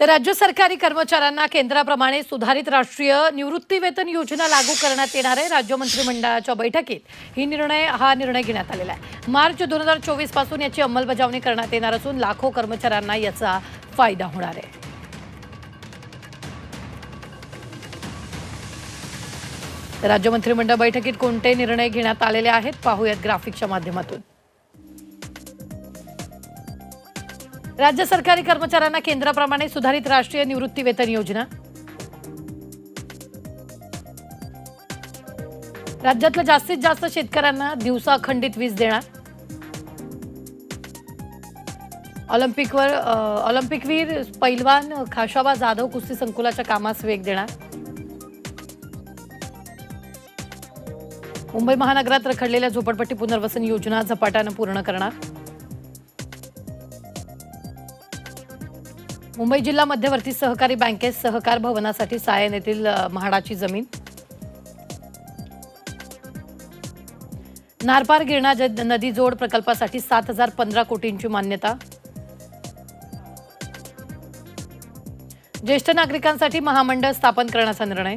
तर राज्य सरकारी कर्मचाऱ्यांना केंद्राप्रमाणे सुधारित राष्ट्रीय निवृत्तीवेतन योजना लागू करण्यात येणार आहे राज्य मंत्रिमंडळाच्या बैठकीत. ही निर्णय हा निर्णय घेण्यात आलेला आहे. मार्च दोन हजार चोवीसपासून याची अंमलबजावणी करण्यात येणार असून लाखो कर्मचाऱ्यांना याचा फायदा होणार आहे. तर राज्य मंत्रिमंडळ बैठकीत कोणते निर्णय घेण्यात आलेले आहेत? पाहूयात ग्राफिकच्या माध्यमातून. राज्य सरकारी कर्मचाऱ्यांना केंद्राप्रमाणे सुधारित राष्ट्रीय निवृत्ती वेतन योजना. राज्यातल्या जास्तीत जास्त शेतकऱ्यांना दिवसा अखंडित वीज देणार. ऑलिम्पिकवर ऑलिम्पिकवीर पैलवान खाशाबा जाधव कुस्ती संकुलाच्या कामास वेग देणार. मुंबई महानगरात रखडलेल्या झोपडपट्टी पुनर्वसन योजना झपाट्यानं पूर्ण करणार. मुंबई जिल्हा मध्यवर्ती सहकारी बँकेत सहकार भवनासाठी सायन येथील म्हाडाची जमीन. नारपार गिरणा ज- नदी जोड प्रकल्पासाठी सात हजार पंधरा कोटींची मान्यता. ज्येष्ठ नागरिकांसाठी महामंडळ स्थापन करण्याचा निर्णय.